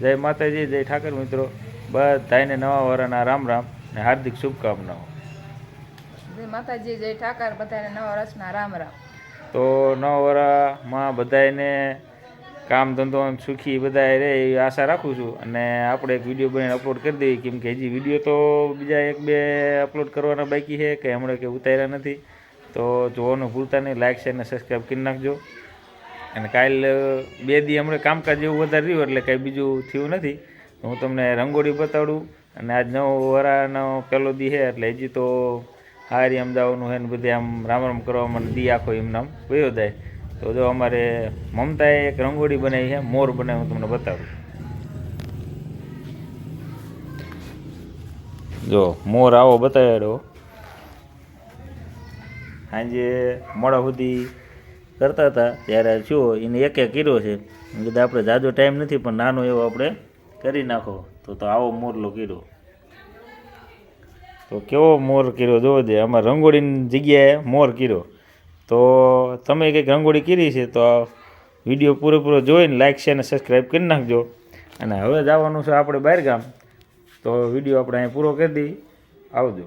જય માતાજી જય ઠાકર મિત્રો. બધાને નવા વરાના રામ રામ ને હાર્દિક શુભકામનાઓ. જય માતાજી જય ઠાકર બધાને નવા વર્ષના રામ રામ. તો નવા વરામાં બધાને કામ ધંધો સુખી બધા રહે એવી આશા રાખું છું. અને આપણે એક વીડિયો બનાવીને અપલોડ કરી દઈએ. કેમ કે હજી વીડિયો તો બીજા એક બે અપલોડ કરવાના બાકી છે કે હમણાં કે ઉતાર્યા નથી. તો જોવાનું ભૂલતા નહીં. લાઇક શેર અને સબસ્ક્રાઈબ કરી નાખજો. અને કાલ બે દી હમણાં કામકાજ જેવું વધારે રહ્યું એટલે કંઈ બીજું થયું નથી. હું તમને રંગોળી બતાડું અને આજ નવો વરાનો પહેલો દી છે એટલે હજી તો હારી અમદાવાદનું હે ને બધે આમ રામ રામ કરવા મને દી આખો એમને આમ વયો જાય. તો જો અમારે મમતાએ એક રંગોળી બનાવી છે, મોર બનાવી હું તમને બતાવું જો, મોર આવો બતાવ્યો સાંજે મોડા સુધી કરતા હતા, ત્યારે શું એને એક એક કર્યો છે. કીધું આપણે જાજો ટાઈમ નથી, પણ નાનો એવો આપણે કરી નાખો. તો તો આવો મોરલો કર્યો. તો કેવો મોર કર્યો? જોવો દે, આમાં રંગોળીની જગ્યાએ મોર કર્યો. તો તમે કંઈક રંગોળી કરી છે, તો વીડિયો પૂરેપૂરો જોઈને લાઇક શેર અને સબસ્ક્રાઈબ કરી નાખજો. અને હવે જવાનું છે આપણે બહાર ગામ તો વીડિયો આપણે અહીં પૂરો કરી દઈએ. આવજો.